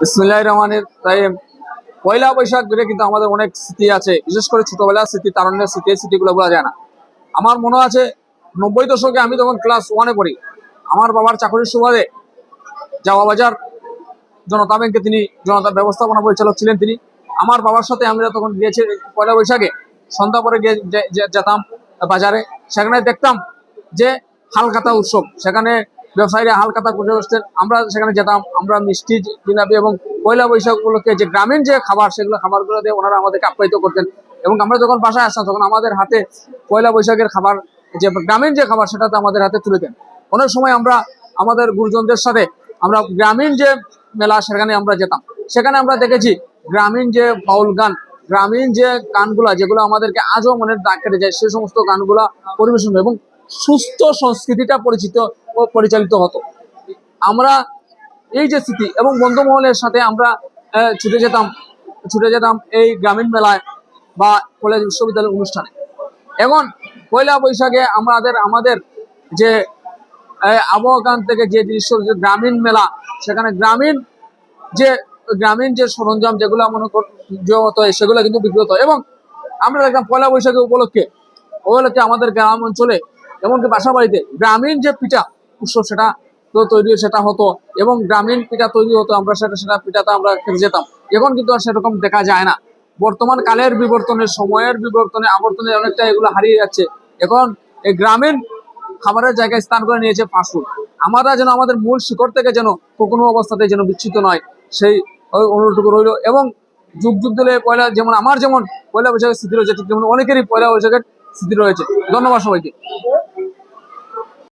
বিসমুল্লাহ রহমানের রাহিম। পয়লা বৈশাখ ঘিরে কিন্তু আমাদের অনেক স্মৃতি আছে। বিশেষ করে ছোটবেলার স্মৃতি তারণ্যের স্মৃতি স্মৃতিগুলো বলা যায় না। আমার মনে আছে, নব্বই দশকে আমি তখন ক্লাস ওয়ানে পড়ি, আমার বাবার চাকরির সুবাদে জাওয়া বাজার জনতা ব্যাংকে তিনি জনতা ব্যবস্থাপনা পরিচালক ছিলেন তিনি। আমার বাবার সাথে আমরা তখন গিয়েছি পয়লা বৈশাখে। সন্ধ্যা পরে গিয়ে যেতাম বাজারে। সেখানে দেখতাম যে হালখাতা উৎসব। সেখানে ব্যবসায়ীরা হালখাতা করে বসতেন আমরা সেখানে যেতাম, আমরা মিষ্টি, জিলাপি এবং পয়লা বৈশাখ যে গ্রামীণ যে খাবার, সেগুলো খাবারগুলো দিয়ে ওনারা আমাদেরকে আপ্যায়িত করতেন। এবং আমরা যখন বাসায় আসতাম, তখন আমাদের হাতে পয়লা বৈশাখের খাবার, যে গ্রামীণ যে খাবার, সেটাতে আমাদের হাতে তুলে দেন। অনেক সময় আমরা, আমাদের গুরুজনদের সাথে আমরা গ্রামীণ যে মেলা, সেখানে আমরা যেতাম। সেখানে আমরা দেখেছি গ্রামীণ যে বাউল গান, গ্রামীণ যে গানগুলা, যেগুলো আমাদেরকে আজও মনের দাগ কেটে যায়, সে সমস্ত গানগুলা পরিবেশন এবং সুস্থ সংস্কৃতিটা পরিচিত পরিচালিত হতো। আমরা এই যে স্মৃতি এবং বন্ধুমহলের সাথে আমরা ছুটে যেতাম ছুটে যেতাম এই গ্রামীণ মেলায় বা কলেজ বিশ্ববিদ্যালয়ের অনুষ্ঠানে। এখন পয়লা বৈশাখে আমাদের আমাদের যে এই আবহাওয়ান থেকে যে দৃশ্য যে গ্রামীণ মেলা, সেখানে গ্রামীণ যে গ্রামীণ যে সরঞ্জাম যেগুলো মনে কর, যে হতো, সেগুলো কিন্তু বিক্রি এবং আমরা দেখলাম পয়লা বৈশাখী উপলক্ষে উপলক্ষে আমাদের গ্রাম অঞ্চলে, এমনকি বাসা বাড়িতে গ্রামীণ যে পিঠা উৎসব সেটা তো তৈরি, সেটা হতো এবং গ্রামীণ পিঠা তৈরি হতো আমরা সেটা সেটা পিঠাতে আমরা খেতে যেতাম। এখন কিন্তু আর সেরকম দেখা যায় না। বর্তমান কালের বিবর্তনে সময়ের বিবর্তনে, আবর্তনে অনেকটা এগুলো হারিয়ে যাচ্ছে। এখন এই গ্রামীণ খাবারের জায়গায় স্থান করে নিয়েছে ফাস্টফুড আমরা যেন আমাদের মূল শিকড় থেকে যেন কোনো অবস্থাতে যেন বিচ্ছিত নয়, সেই অনুরোধটুকু রইল। এবং যুগ যুগ দিলে পয়লা, যেমন আমার যেমন পয়লা বৈশাখের স্মৃতি রয়েছে, ঠিক তেমন অনেকেরই পয়লা বৈশাখের স্মৃতি রয়েছে। ধন্যবাদ সবাইকে।